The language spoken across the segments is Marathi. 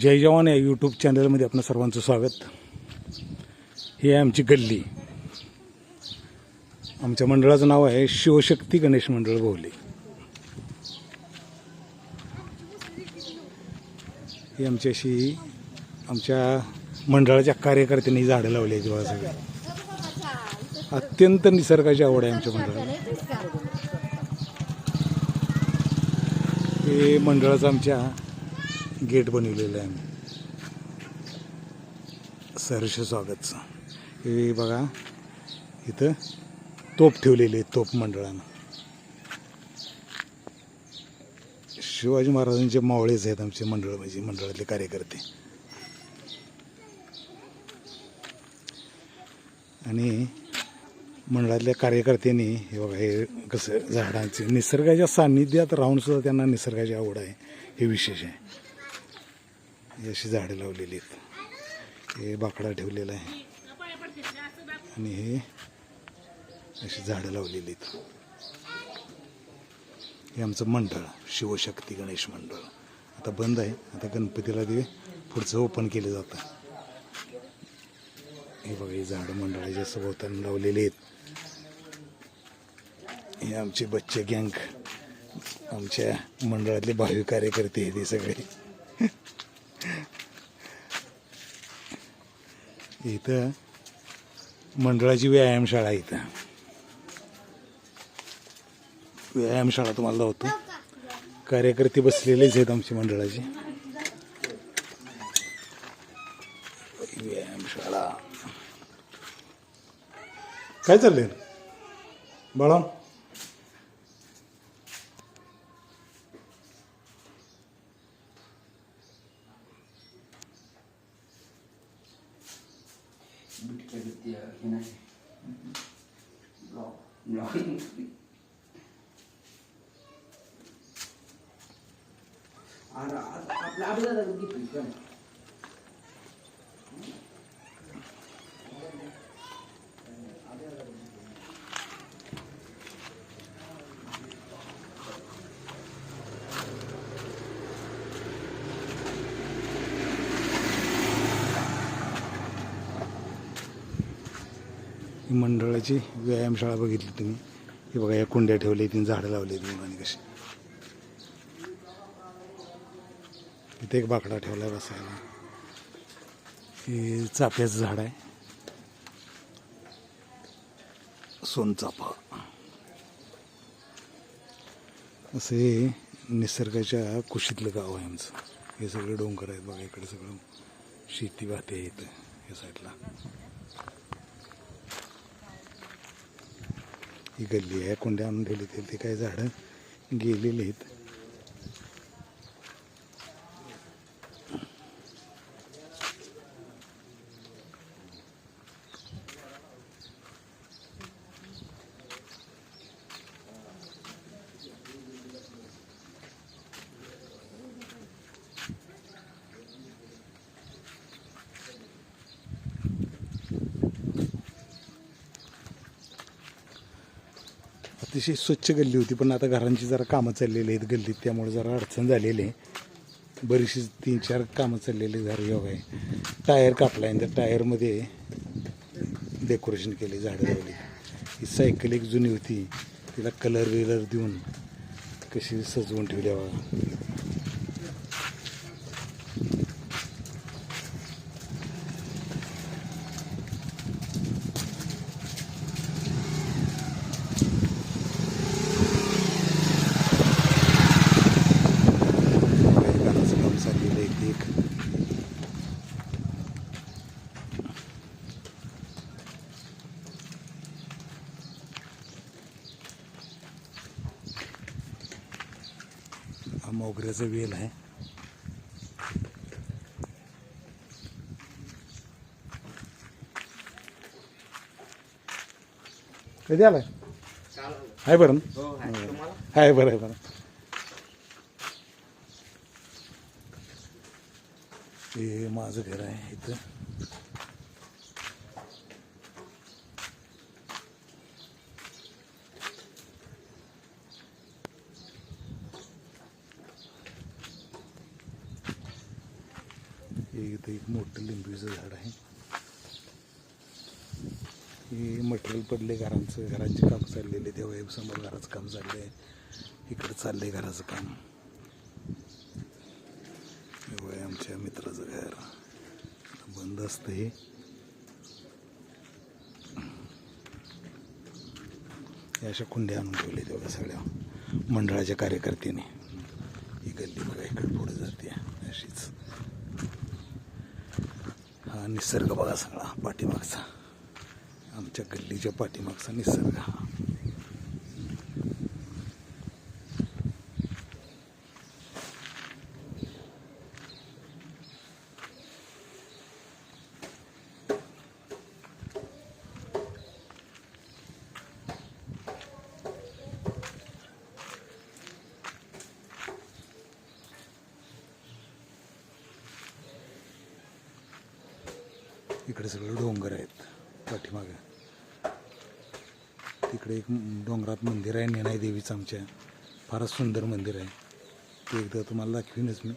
जय जवान या यूट्यूब चॅनलमध्ये आपलं सर्वांचं स्वागत. ही आहे आमची गल्ली. आमच्या मंडळाचं नाव आहे शिवशक्ती गणेश मंडळ बोहली. ही आमची अशी आमच्या मंडळाच्या कार्यकर्त्यांनी झाडं लावली आहेत सगळी. अत्यंत निसर्गाची आवड आहे आमच्या मंडळाला. हे मंडळाचं आमच्या गेट बनवलेलं आहे आम्ही. सहर्ष स्वागतचं. हे बघा इथं तोप ठेवलेली आहे तोप मंडळानं. शिवाजी महाराजांचे मावळेच आहेत आमचे मंडळ म्हणजे मंडळातले कार्यकर्ते. आणि मंडळातल्या कार्यकर्त्यांनी हे बघा हे कसं झाडांचे निसर्गाच्या सान्निध्यात राहून सुद्धा त्यांना निसर्गाची आवड आहे. हे विशेष आहे. ही अशी झाडं लावलेली आहेत. हे बाकडा ठेवलेला आहे. आणि हे अशी झाडं लावलेली आहेत. हे आमचं मंडळ शिवशक्ती गणेश मंडळ. आता बंद आहे. आता गणपतीला ते पुढचं ओपन केलं जातं. हे बघा हे झाडं मंडळाच्या सभोवताना लावलेले आहेत. हे आमचे बच्चे गँग. आमच्या मंडळातले भावी कार्यकर्ते आहेत हे सगळे. इथं मंडळाची व्यायामशाळा इथं. व्यायामशाळा तुम्हाला होतो कार्यकर्ते बसलेलेच आहेत आमची मंडळाची. व्यायामशाळा. काय चाललंय? बाळा? बिटच्या बिट्टी हे नाही ब्लॉक ब्लॉक आणि आता ही मंडळाची व्यायामशाळा बघितली तुम्ही. हे बघा या कुंड्या ठेवल्या तीन झाडं लावली मुलांनी कशी. इथे एक बाकडा ठेवला बसायला. हे चाफ्याचं झाड आहे. सोनचाफा असं हे निसर्गाच्या कुशीतलं गाव आहे आमचं. हे सगळे डोंगर आहेत बघा इकडे सगळं शेती वाहते इथं या साईडला. ही गल्ली आहे कुंड्या आणून ठेवली ते ते काही झाडं गेलेली आहेत. अतिशय स्वच्छ गल्ली होती पण आता घरांची जरा कामं चाललेली आहेत गल्लीत त्यामुळे जरा अडचण झालेली आहे. बरीचशी तीन चार कामं चाललेली झाली योग आहे टायर कापला आहे त्या टायरमध्ये डेकोरेशन केले झाडं लावली. ही सायकल एक जुनी होती तिला कलर विलर देऊन कशी सजवून ठेवल्या बघा काही घराचं काम चाललेलं आहे ते एक हा मोगऱ्याचा वेल आहे. कधी आलाय? आहे बरं ना? आहे बरं आहे बरं. हे माझं घर आहे इथं. इथं एक मोठं लिंबूचं झाड आहे. हे मटेरियल पडले घरांचं घरांचे काम चाललेले देवाई समोर घराचं काम चाललंय इकडं चाललंय घराचं काम. हे आमच्या मित्राचं घर. बंद असतं हे अशा कुंड्या आणून ठेवले तेवढ्या सगळ्या मंडळाच्या कार्यकर्त्याने. ही गल्ली बघा इकडे पुढे जाते अशीच. हा निसर्ग बघा सगळा पाठीमागचा. आमच्या गल्लीच्या पाठीमागचा निसर्ग हा. इकडे सगळं डोंगर आहेत पाठीमागे. तिकडे एक डोंगरात मंदिर आहे नेनाई देवीचं आमच्या. फारच सुंदर मंदिर आहे. ते एकदा तुम्हाला दाखवीनच मी.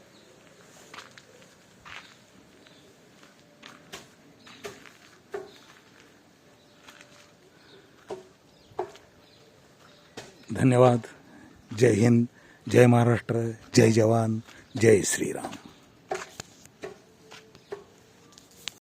धन्यवाद. जय हिंद. जय महाराष्ट्र. जय जवान. जय श्रीराम.